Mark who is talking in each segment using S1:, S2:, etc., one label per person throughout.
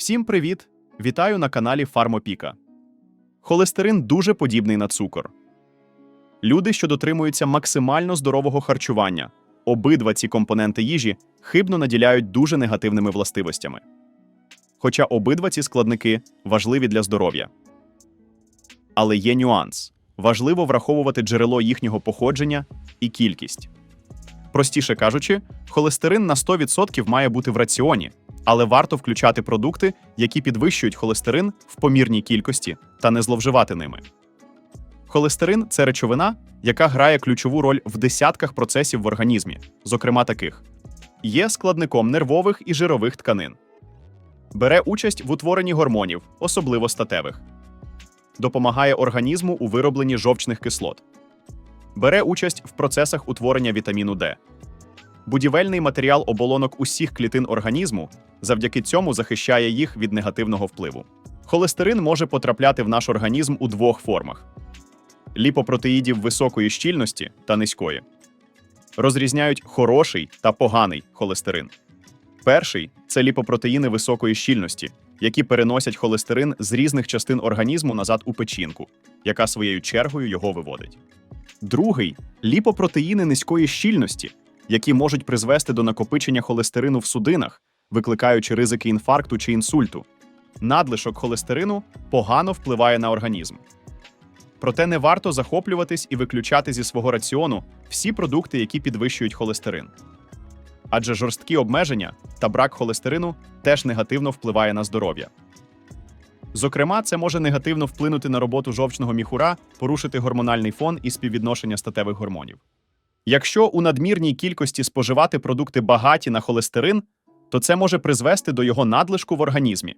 S1: Всім привіт! Вітаю на каналі Фармопіка. Холестерин дуже подібний на цукор. Люди, що дотримуються максимально здорового харчування, обидва ці компоненти їжі хибно наділяють дуже негативними властивостями. Хоча обидва ці складники важливі для здоров'я. Але є нюанс важливо враховувати джерело їхнього походження і кількість. Простіше кажучи, холестерин на 100% має бути в раціоні, але варто включати продукти, які підвищують холестерин в помірній кількості та не зловживати ними. Холестерин це речовина, яка грає ключову роль в десятках процесів в організмі, зокрема таких: є складником нервових і жирових тканин, бере участь в утворенні гормонів, особливо статевих, допомагає організму у виробленні жовчних кислот, бере участь в процесах утворення вітаміну Д. Будівельний матеріал оболонок усіх клітин організму завдяки цьому захищає їх від негативного впливу. Холестерин може потрапляти в наш організм у двох формах: ліпопротеїдів високої щільності та низької. Розрізняють хороший та поганий холестерин. Перший це ліпопротеїни високої щільності, які переносять холестерин з різних частин організму назад у печінку, яка своєю чергою його виводить. Другий ліпопротеїни низької щільності, які можуть призвести до накопичення холестерину в судинах, викликаючи ризики інфаркту чи інсульту. Надлишок холестерину погано впливає на організм. Проте не варто захоплюватись і виключати зі свого раціону всі продукти, які підвищують холестерин. Адже жорсткі обмеження та брак холестерину теж негативно впливає на здоров'я. Зокрема, це може негативно вплинути на роботу жовчного міхура, порушити гормональний фон і співвідношення статевих гормонів. Якщо у надмірній кількості споживати продукти багаті на холестерин, то це може призвести до його надлишку в організмі.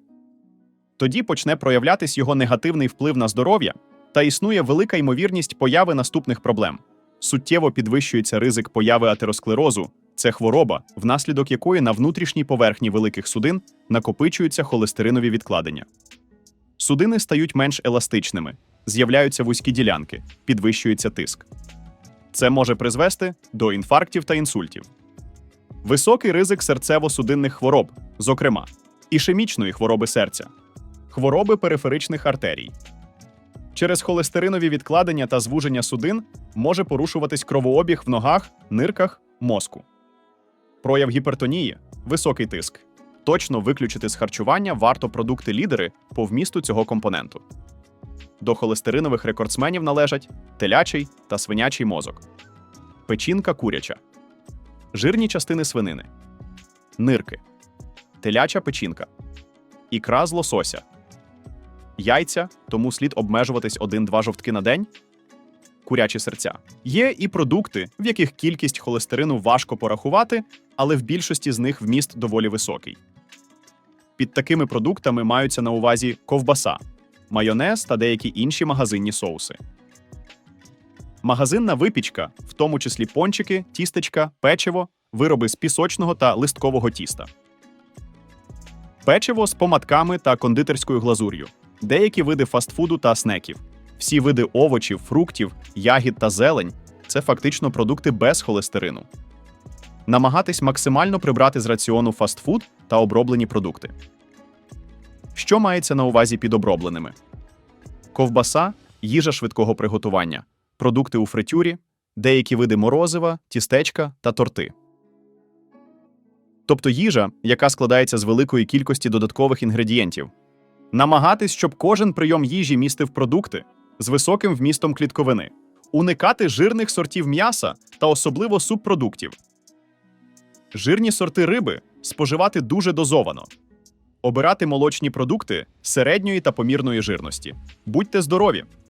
S1: Тоді почне проявлятись його негативний вплив на здоров'я та існує велика ймовірність появи наступних проблем. Суттєво підвищується ризик появи атеросклерозу. Це хвороба, внаслідок якої на внутрішній поверхні великих судин накопичуються холестеринові відкладення. Судини стають менш еластичними, з'являються вузькі ділянки, підвищується тиск. Це може призвести до інфарктів та інсультів. Високий ризик серцево-судинних хвороб, зокрема, ішемічної хвороби серця, хвороби периферичних артерій. Через холестеринові відкладення та звуження судин може порушуватись кровообіг в ногах, нирках, мозку. Прояв гіпертонії високий тиск. Точно виключити з харчування варто продукти-лідери по вмісту цього компоненту. До холестеринових рекордсменів належать телячий та свинячий мозок, печінка куряча, жирні частини свинини, нирки, теляча печінка, ікра з лосося, яйця, тому слід обмежуватись 1-2 жовтки на день, курячі серця. Є і продукти, в яких кількість холестерину важко порахувати, але в більшості з них вміст доволі високий. Під такими продуктами маються на увазі ковбаса, майонез та деякі інші магазинні соуси. Магазинна випічка, в тому числі пончики, тістечка, печиво, вироби з пісочного та листкового тіста. Печиво з помадками та кондитерською глазур'ю, деякі види фастфуду та снеків, всі види овочів, фруктів, ягід та зелень це фактично продукти без холестерину. Намагатись максимально прибрати з раціону фастфуд та оброблені продукти. Що мається на увазі під обробленими? Ковбаса, їжа швидкого приготування, продукти у фритюрі, деякі види морозива, тістечка та торти. Тобто їжа, яка складається з великої кількості додаткових інгредієнтів. Намагатись, щоб кожен прийом їжі містив продукти з високим вмістом клітковини, уникати жирних сортів м'яса та особливо субпродуктів. Жирні сорти риби споживати дуже дозовано. Обирати молочні продукти середньої та помірної жирності. Будьте здорові!